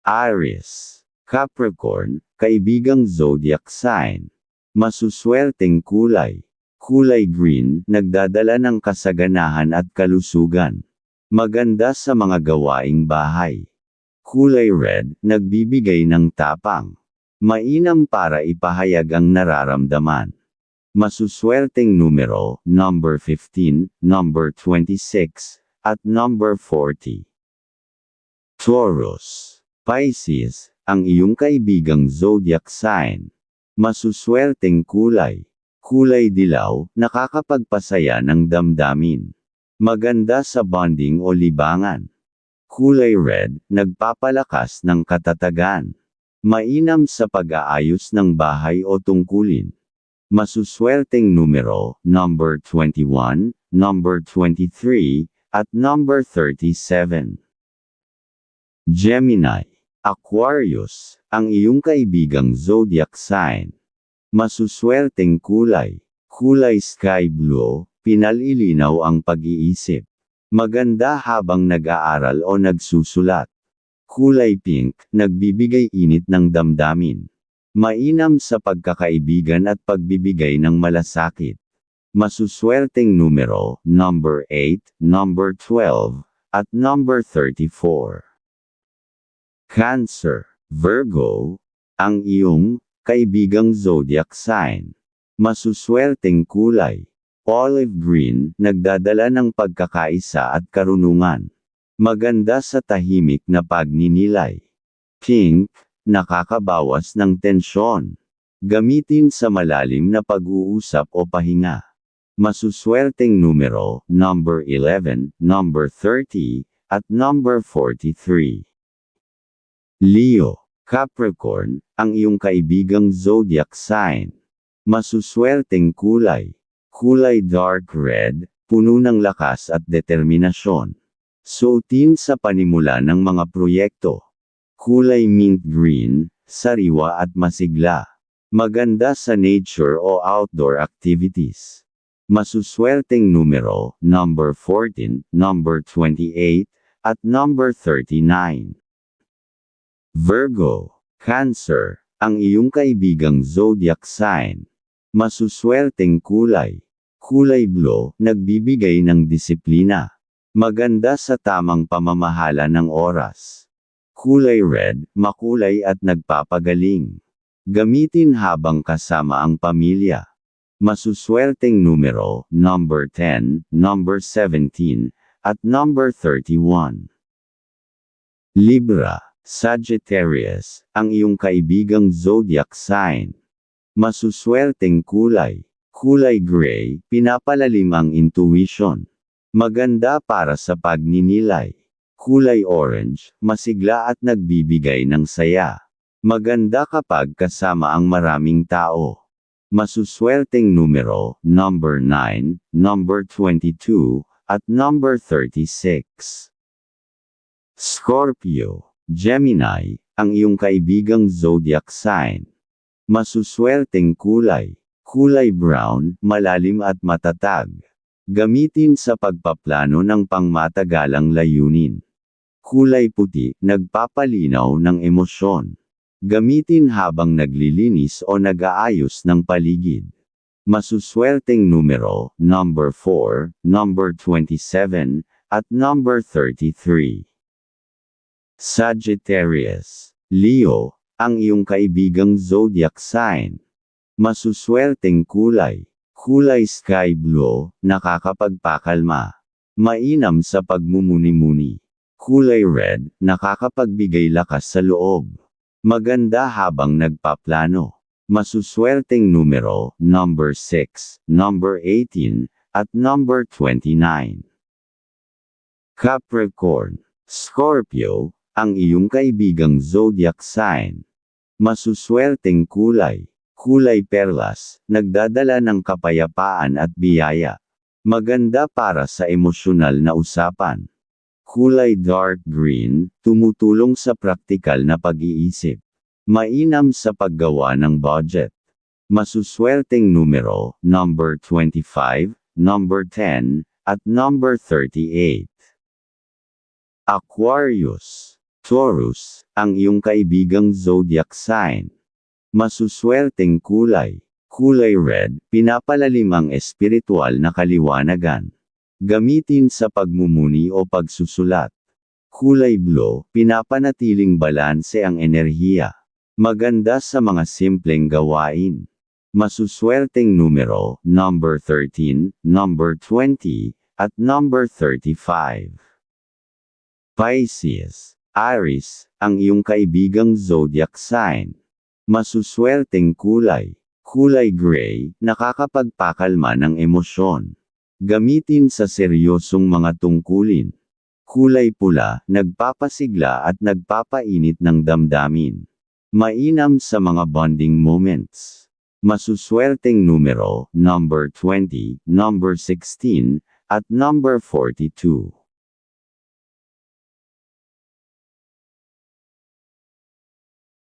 Aries, Capricorn, kaibigang zodiac sign. Masuswerteng kulay. Kulay green, nagdadala ng kasaganahan at kalusugan. Maganda sa mga gawaing bahay. Kulay red, nagbibigay ng tapang. Mainam para ipahayag ang nararamdaman. Masuswerteng numero, number 15, number 26, at number 40. Taurus, Pisces, ang iyong kaibigang zodiac sign. Masuswerteng kulay. Kulay dilaw, nakakapagpasaya ng damdamin. Maganda sa bonding o libangan. Kulay red, nagpapalakas ng katatagan. Mainam sa pag-aayos ng bahay o tungkulin. Masuswerteng numero, number 21, number 23, at number 37. Gemini, Aquarius, ang iyong kaibigang zodiac sign. Masuswerteng kulay. Kulay sky blue, pinalilinaw ang pag-iisip. Maganda habang nag-aaral o nagsusulat. Kulay pink, nagbibigay init ng damdamin. Mainam sa pagkakaibigan at pagbibigay ng malasakit. Masuswerteng numero, number 8, number 12, at number 34. Cancer, Virgo, ang iyong kaibigang zodiac sign. Masuswerteng kulay. Olive green, nagdadala ng pagkakaisa at karunungan. Maganda sa tahimik na pagninilay. Pink, nakakabawas ng tensyon. Gamitin sa malalim na pag-uusap o pahinga. Masuswerteng numero, number 11, number 30, at number 43. Leo, Capricorn, ang iyong kaibigang zodiac sign. Masuswerteng kulay. Kulay dark red, puno ng lakas at determinasyon. Suotin sa panimula ng mga proyekto. Kulay mint green, sariwa at masigla. Maganda sa nature o outdoor activities. Masuswerteng numero, number 14, number 28, at number 39. Virgo, Cancer, ang iyong kaibigang zodiac sign. Masuswerteng kulay. Kulay blue, nagbibigay ng disiplina. Maganda sa tamang pamamahala ng oras. Kulay red, makulay at nagpapagaling. Gamitin habang kasama ang pamilya. Masuswerteng numero, number 10, number 17, at number 31. Libra Sagittarius, ang iyong kaibigang zodiac sign. Masuswerteng kulay. Kulay gray, pinapalalim ang intuition. Maganda para sa pagninilay. Kulay orange, masigla at nagbibigay ng saya. Maganda kapag kasama ang maraming tao. Masuswerteng numero, number 9, number 22, at number 36. Scorpio Gemini, ang iyong kaibigang zodiac sign. Masuswerteng kulay. Kulay brown, malalim at matatag. Gamitin sa pagpaplano ng pangmatagalang layunin. Kulay puti, nagpapalinaw ng emosyon. Gamitin habang naglilinis o nag-aayos ng paligid. Masuswerteng numero, number 4, number 27, at number 33. Sagittarius, Leo, ang iyong kaibigang zodiac sign. Masuswerteng kulay. Kulay sky blue, nakakapagpakalma. Mainam sa pagmumuni-muni. Kulay red, nakakapagbigay lakas sa loob. Maganda habang nagpaplano. Masuswerteng numero, number 6, number 18, at number 29. Capricorn, Scorpio, ang iyong kaibigang zodiac sign. Masuswerteng kulay. Kulay perlas, nagdadala ng kapayapaan at biyaya. Maganda para sa emosyonal na usapan. Kulay dark green, tumutulong sa praktikal na pag-iisip. Mainam sa paggawa ng budget. Masuswerteng numero, number 25, number 10, at number 38. Aquarius Taurus, ang iyong kaibigang zodiac sign. Masuswerteng kulay. Kulay red, pinapalalim ang espiritual na kaliwanagan. Gamitin sa pagmumuni o pagsusulat. Kulay blue, pinapanatiling balanse ang enerhiya. Maganda sa mga simpleng gawain. Masuswerteng numero, number 13, number 20, at number 35. Pisces, Aries, ang iyong kaibigang zodiac sign. Masuswerteng kulay. Kulay gray, nakakapagpakalma ng emosyon. Gamitin sa seryosong mga tungkulin. Kulay pula, nagpapasigla at nagpapainit ng damdamin. Mainam sa mga bonding moments. Masuswerteng numero, number 20, number 16, at number 42.